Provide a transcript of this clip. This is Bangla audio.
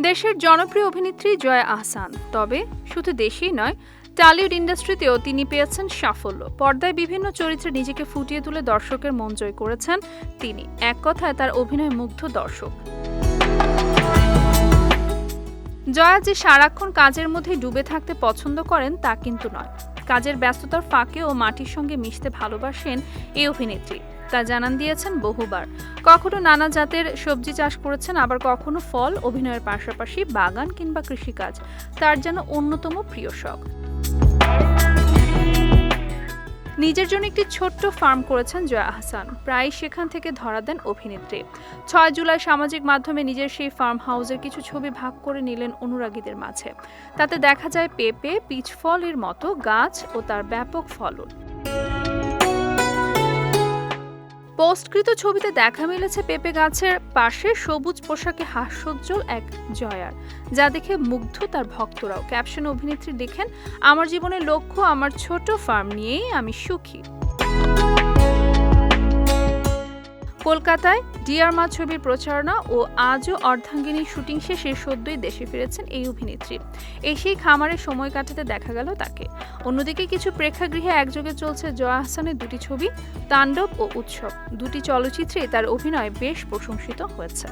দেশের জনপ্রিয় অভিনেত্রী জয়া আহসান। তবে শুধু দেশেই নয়, টালিউড ইন্ডাস্ট্রিতেও তিনি পেয়েছেন সাফল্য। পর্দায় বিভিন্ন চরিত্রে নিজেকে ফুটিয়ে তুলে দর্শকের মন জয় করেছেন তিনি। এক কথায় তার অভিনয় মুগ্ধ দর্শক। জয়া যে সারাক্ষণ কাজের মধ্যে ডুবে থাকতে পছন্দ করেন, তা কিন্তু নয়। কাজের ব্যস্ততার ফাঁকে ও মাটির সঙ্গে মিশতে ভালোবাসেন এই অভিনেত্রী। তা জানান দিয়েছেন বহুবার। কখনো নানা জাতের সবজি চাষ করেছেন, আবার কখনো ফল, অভিনয়ের পাশাপাশি বাগান কিংবা কৃষিকাজ। তার যেন অন্যতম প্রিয় শখ। নিজের জন্য একটি ছোট্ট ফার্ম করেছেন জয়া আহসান প্রায় সেখান থেকে ধরা দেন অভিনেত্রী। ছয় জুলাই সামাজিক মাধ্যমে নিজের সেই ফার্ম হাউসের কিছু ছবি ভাগ করে নিলেন অনুরাগীদের মাঝে। তাতে দেখা যায় পেঁপে, পিচফলের মতো গাছ ও তার ব্যাপক ফলন। পোস্টকৃত ছবিতে দেখা মিলেছে পেঁপে গাছের পাশে সবুজ পোশাকে হাস্যোজ্জ্বল এক জয়ার, যা দেখে মুগ্ধ তার ভক্তরাও। ক্যাপশন অভিনেত্রী দেখেন আমার জীবনের লক্ষ্য আমার ছোট ফার্ম নিয়েই আমি সুখী। কলকাতায় ডিয়ার মা ছবির প্রচারণা ও আজও অর্ধাঙ্গিনী শুটিং শেষে সদ্যই দেশে ফিরেছেন এই অভিনেত্রী। এসেই খামারে সময় কাটাতে দেখা গেল তাকে। অন্যদিকে কিছু প্রেক্ষাগৃহে একযোগে চলছে জয়া আহসানের দুটি ছবি, তাণ্ডব ও উৎসব। দুটি চলচ্চিত্রে তার অভিনয় বেশ প্রশংসিত হয়েছে।